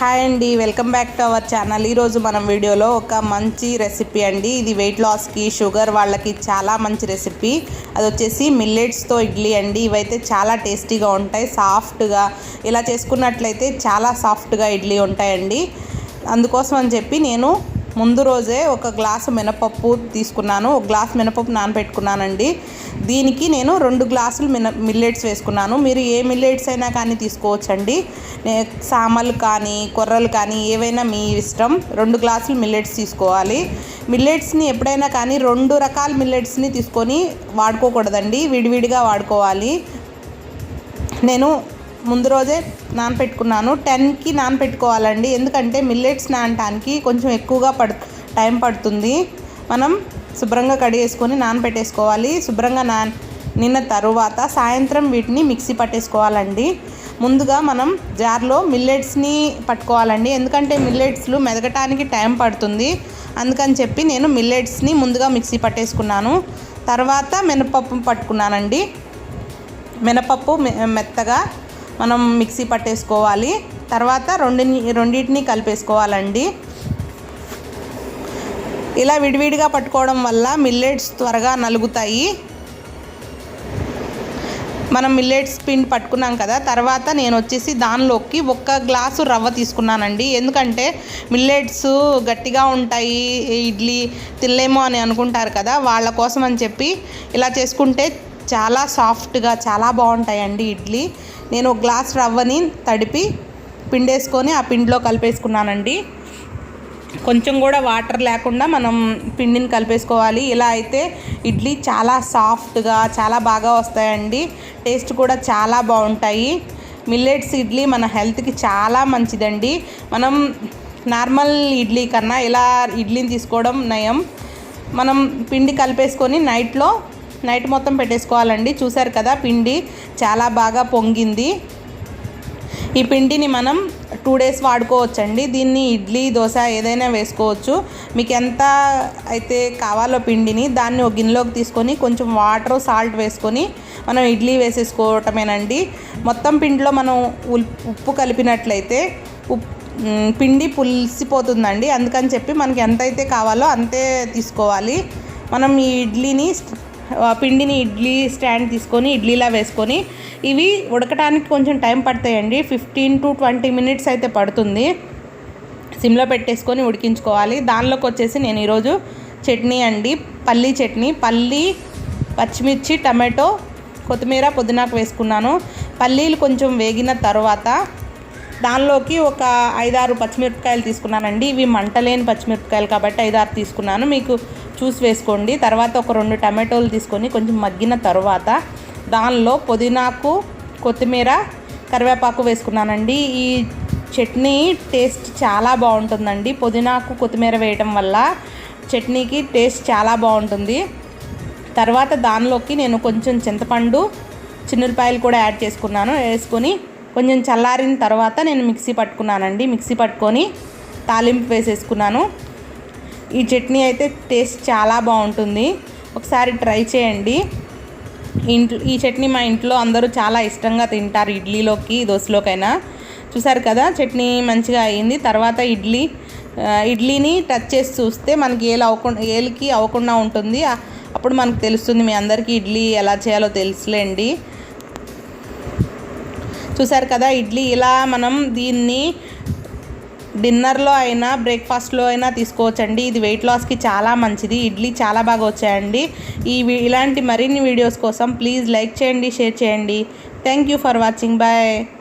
Hi అండి welcome back to our channel. ఈరోజు మనం వీడియోలో ఒక మంచి రెసిపీ అండి. ఇది వెయిట్ లాస్కి షుగర్ వాళ్ళకి చాలా మంచి రెసిపీ. అది వచ్చేసి మిల్లెట్స్తో ఇడ్లీ అండి. ఇవైతే చాలా టేస్టీగా ఉంటాయి సాఫ్ట్గా. ఇలా చేసుకున్నట్లయితే చాలా సాఫ్ట్గా ఇడ్లీ ఉంటాయండి. అందుకోసం అని చెప్పి నేను ముందు రోజే ఒక గ్లాసు మినపప్పు తీసుకున్నాను. ఒక గ్లాస్ మినపప్పు నానబెట్టుకున్నానండి. దీనికి నేను రెండు గ్లాసులు మిన మిల్లెట్స్ వేసుకున్నాను. మీరు ఏ మిల్లెట్స్ అయినా కానీ తీసుకోవచ్చండి. నే- సామలు కానీ కొర్రలు కానీ ఏవైనా మీ ఇష్టం. రెండు గ్లాసులు మిల్లెట్స్ తీసుకోవాలి. మిల్లెట్స్ని ఎప్పుడైనా కానీ రెండు రకాల మిల్లెట్స్ని తీసుకొని వాడుకోకూడదండి. విడివిడిగా వాడుకోవాలి. నేను ముందు రోజే నానపెట్టుకున్నాను. టెన్కి నానపెట్టుకోవాలండి. ఎందుకంటే మిల్లెట్స్ నానటానికి కొంచెం ఎక్కువగా పడు టైం పడుతుంది. మనం శుభ్రంగా కడిగేసుకొని నానపెట్టేసుకోవాలి. శుభ్రంగా నాన్ నిన్న తరువాత సాయంత్రం వీటిని మిక్సీ పట్టేసుకోవాలండి. ముందుగా మనం జార్లో మిల్లెట్స్ని పట్టుకోవాలండి. ఎందుకంటే మిల్లెట్స్లు మెదగటానికి టైం పడుతుంది. అందుకని చెప్పి నేను మిల్లెట్స్ని ముందుగా మిక్సీ పట్టేసుకున్నాను. తర్వాత మినపప్పు పట్టుకున్నానండి. మినపప్పు మె- మెత్తగా మనం మిక్సీ పట్టేసుకోవాలి. తర్వాత రెండిని రెండింటిని కలిపేసుకోవాలండి. ఇలా విడివిడిగా పట్టుకోవడం వల్ల మిల్లెట్స్ త్వరగా నలుగుతాయి. మనం మిల్లెట్స్ పిండి పట్టుకున్నాం కదా తర్వాత నేను వచ్చేసి దానిలోకి ఒక్క గ్లాసు రవ్వ తీసుకున్నానండి. ఎందుకంటే మిల్లెట్స్ గట్టిగా ఉంటాయి ఇడ్లీ తినలేమో అని అనుకుంటారు కదా వాళ్ళ కోసం అని చెప్పి ఇలా చేసుకుంటే చాలా సాఫ్ట్గా చాలా బాగుంటాయండి ఇడ్లీ. నేను ఒక గ్లాస్ రవ్వని తడిపి పిండేసుకొని ఆ పిండిలో కలిపేసుకున్నానండి. కొంచెం కూడా వాటర్ లేకుండా మనం పిండిని కలిపేసుకోవాలి. ఇలా అయితే ఇడ్లీ చాలా సాఫ్ట్గా చాలా బాగా వస్తాయండి. టేస్ట్ కూడా చాలా బాగుంటాయి. మిల్లెట్స్ ఇడ్లీ మన హెల్త్కి చాలా మంచిదండి. మనం నార్మల్ ఇడ్లీ కన్నా ఇలా ఇడ్లీని తీసుకోవడం నయం. మనం పిండి కలిపేసుకొని నైట్లో నైట్ మొత్తం పెట్టేసుకోవాలండి. చూసారు కదా పిండి చాలా బాగా పొంగింది. ఈ పిండిని మనం టూ డేస్ వాడుకోవచ్చండి. దీన్ని ఇడ్లీ దోశ ఏదైనా వేసుకోవచ్చు. మీకు ఎంత అయితే కావాలో పిండిని దాన్ని ఒక గిన్నెలోకి తీసుకొని కొంచెం వాటర్ సాల్ట్ వేసుకొని మనం ఇడ్లీ వేసేసుకోవటమేనండి. మొత్తం పిండిలో మనం ఉప్పు కలిపినట్లయితే ఉప్ పిండి పులిసిపోతుందండి. అందుకని చెప్పి మనకి ఎంత అయితే కావాలో అంతే తీసుకోవాలి. మనం ఈ ఇడ్లీని ఆ, పిండిని ఇడ్లీ స్టాండ్ తీసుకొని ఇడ్లీలా వేసుకొని ఇవి ఉడకటానికి కొంచెం టైం పడతాయండి. ఫిఫ్టీన్ టు ట్వంటీ మినిట్స్ అయితే పడుతుంది. సిమ్లో పెట్టేసుకొని ఉడికించుకోవాలి. దానిలోకి వచ్చేసి నేను ఈరోజు చట్నీ అండి. పల్లీ చట్నీ. పల్లీ పచ్చిమిర్చి టమాటో కొత్తిమీర పుదీనాకు వేసుకున్నాను. పల్లీలు కొంచెం వేగిన తర్వాత దానిలోకి ఒక ఐదారు పచ్చిమిరపకాయలు తీసుకున్నానండి. ఇవి మంటలేని పచ్చిమిరపకాయలు కాబట్టి ఐదారు తీసుకున్నాను. మీకు చూసి వేసుకోండి. తర్వాత ఒక రెండు టమాటోలు తీసుకొని కొంచెం మగ్గిన తర్వాత దానిలో పుదీనాకు కొత్తిమీర కరివేపాకు వేసుకున్నానండి. ఈ చట్నీ టేస్ట్ చాలా బాగుంటుందండి. పుదీనాకు కొత్తిమీర వేయటం వల్ల చట్నీకి టేస్ట్ చాలా బాగుంటుంది. తర్వాత దానిలోకి నేను కొంచెం చింతపండు చిన్నులపాయలు కూడా యాడ్ చేసుకున్నాను. వేసుకొని కొంచెం చల్లారిన తర్వాత నేను మిక్సీ పట్టుకున్నానండి. మిక్సీ పట్టుకొని తాలింపు వేసేసుకున్నాను. ఈ చట్నీ అయితే టేస్ట్ చాలా బాగుంటుంది. ఒకసారి ట్రై చేయండి. ఇంట్లో ఈ చట్నీ మా ఇంట్లో అందరూ చాలా ఇష్టంగా తింటారు ఇడ్లీలోకి దోశలోకైనా. చూసారు కదా చట్నీ మంచిగా అయ్యింది తర్వాత ఇడ్లీ ఇడ్లీని టచ్ చేసి చూస్తే మనకి ఏలు అవ్వకుండా ఏలికి అవ్వకుండా ఉంటుంది. అప్పుడు మనకు తెలుస్తుంది మీ అందరికీ ఇడ్లీ ఎలా చేయాలో తెలుసులేండి. చూసారు కదా ఇడ్లీ ఇలా మనం దీన్ని డిన్నర్లో అయినా బ్రేక్ఫాస్ట్లో అయినా తీసుకోవచ్చండి. ఇది వెయిట్ లాస్కి చాలా మంచిది. ఇడ్లీ చాలా బాగా వచ్చాయండి. ఈ ఇలాంటి మరిన్ని వీడియోస్ కోసం ప్లీజ్ లైక్ చేయండి షేర్ చేయండి. Thank you for watching bye